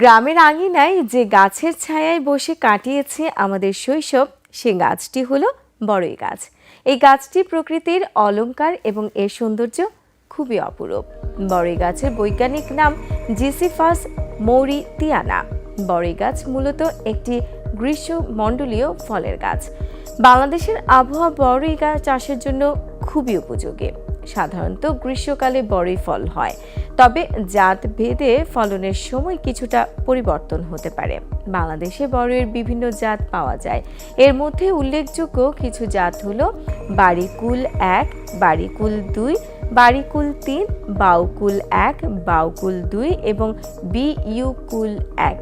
গ্রামের আঙিনায় যে গাছের ছায়ায় বসে কাটিয়েছে আমাদের শৈশব, সে গাছটি হলো বড়ই গাছ। এই গাছটি প্রকৃতির অলংকার এবং এর সৌন্দর্য খুবই অপরূপ। বড়ই গাছের বৈজ্ঞানিক নাম জিসিফাস মৌরিতিয়ানা। বড়ই গাছ মূলত একটি গ্রীষ্মমণ্ডলীয় ফলের গাছ। বাংলাদেশের আবহাওয়া বড়ই গাছ চাষের জন্য খুবই উপযোগী। সাধারণত গ্রীষ্মকালে বড়ই ফল হয়। তবে জাত ভেদে ফলনের সময় কিছুটা পরিবর্তন হতে পারে। বাংলাদেশে বড়ইয়ের বিভিন্ন জাত পাওয়া যায়। এর মধ্যে উল্লেখযোগ্য কিছু জাত হলো বাড়িকুল এক, বাড়িকুল দুই, বাড়িকুল তিন, বাউকুল এক, বাউকুল দুই এবং বি ইউকুল এক।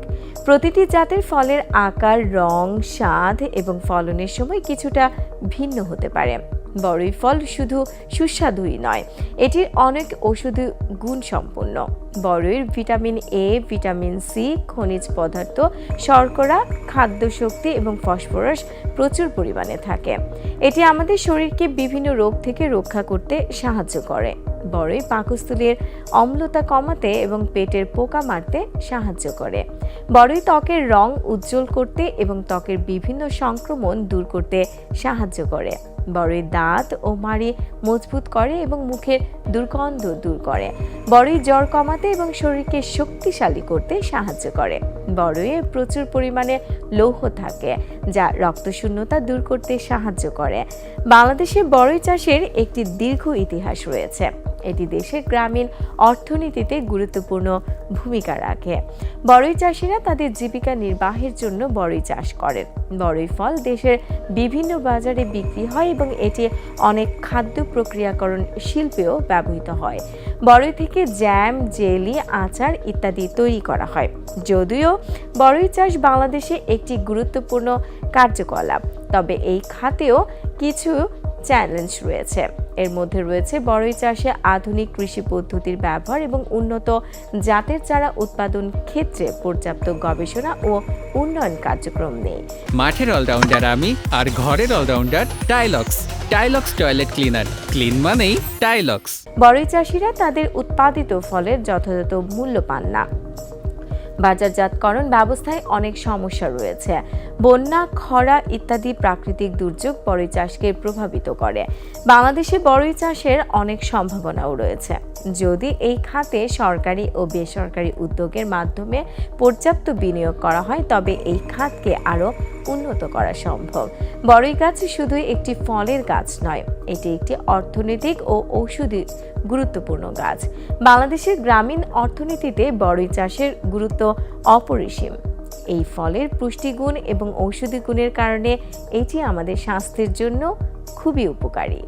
প্রতিটি জাতের ফলের আকার, রং, স্বাদ এবং ফলনের সময় কিছুটা ভিন্ন হতে পারে। বড়ই ফল শুধু সুস্বাদুই নয়, এটির অনেক ওষুধি গুণ সম্পন্ন। বড়ইয়ের ভিটামিন এ ভিটামিন সি খনিজ পদার্থ, শর্করা খাদ্য শক্তি এবং ফসফরাস প্রচুর পরিমাণে থাকে। এটি আমাদের শরীরকে বিভিন্ন রোগ থেকে রক্ষা করতে সাহায্য করে। বড়ই পাকস্থলীর অম্লতা কমাতে এবং পেটের পোকা মারতে সাহায্য করে। বড়ই ত্বকের রং উজ্জ্বল করতে এবং ত্বকের বিভিন্ন সংক্রমণ দূর করতে সাহায্য করে। বড়ই দাঁত ও মাড়ি মজবুত করে এবং মুখের দুর্গন্ধ দূর করে। বড়ই জ্বর কমাতে এবং শরীরকে শক্তিশালী করতে সাহায্য করে। বড়ইয়ে প্রচুর পরিমাণে লৌহ থাকে, যা রক্তশূন্যতা দূর করতে সাহায্য করে। বাংলাদেশে বড়ই চাষের একটি দীর্ঘ ইতিহাস রয়েছে। এটি দেশের গ্রামীণ অর্থনীতিতে গুরুত্বপূর্ণ ভূমিকা রাখে। বড়ই চাষিরা তাদের জীবিকা নির্বাহের জন্য বড়ই চাষ করেন বড়ই ফল দেশের বিভিন্ন বাজারে বিক্রি হয় এবং এটি অনেক খাদ্য প্রক্রিয়াকরণ শিল্পেও ব্যবহৃত হয়। বড়ই থেকে জ্যাম, জেলি, আচার ইত্যাদি তৈরি করা হয়। যদিও বড়ই চাষ বাংলাদেশে একটি গুরুত্বপূর্ণ কার্যকলাপ, তবে এই খাতেও কিছু চ্যালেঞ্জ রয়েছে। এর মধ্যে রয়েছে বড়ই চাষে আধুনিক কৃষি পদ্ধতির ব্যবহার এবং উন্নত জাতের চারা উৎপাদন ক্ষেত্রে পর্যাপ্ত গবেষণা ও উন্নয়ন কার্যক্রম নেই। মাঠের অলরাউন্ডার আমি আর ঘরের allrounder টাইলক্স। Tilex toilet cleaner. Clean মানেই টাইলক্স। বড়ই চাষিরা তাদের উৎপাদিত ফলের যথাযথ মূল্য পান না। বাজারজাতকরণ ব্যবস্থায় অনেক সমস্যা রয়েছে। বন্যা, খরা ইত্যাদি প্রাকৃতিক দুর্যোগ বড়ই চাষকে প্রভাবিত করে। বাংলাদেশে বড়ই চাষের অনেক সম্ভাবনাও রয়েছে। যদি এই খাতে সরকারি ও বেসরকারি উদ্যোগের মাধ্যমে পর্যাপ্ত বিনিয়োগ করা হয়, তবে এই খাতকে আরও উন্নত করা সম্ভব। বড়ই গাছ শুধু একটি ফলের গাছ নয়, এটি একটি অর্থনৈতিক ও ঔষধি গুরুত্বপূর্ণ গাছ। বাংলাদেশের গ্রামীণ অর্থনীতিতে বড়ই চাষের গুরুত্ব অপরিসীম। এই ফলের পুষ্টিগুণ এবং ঔষধি গুণের কারণে এটি আমাদের স্বাস্থ্যের জন্য খুবই উপকারী।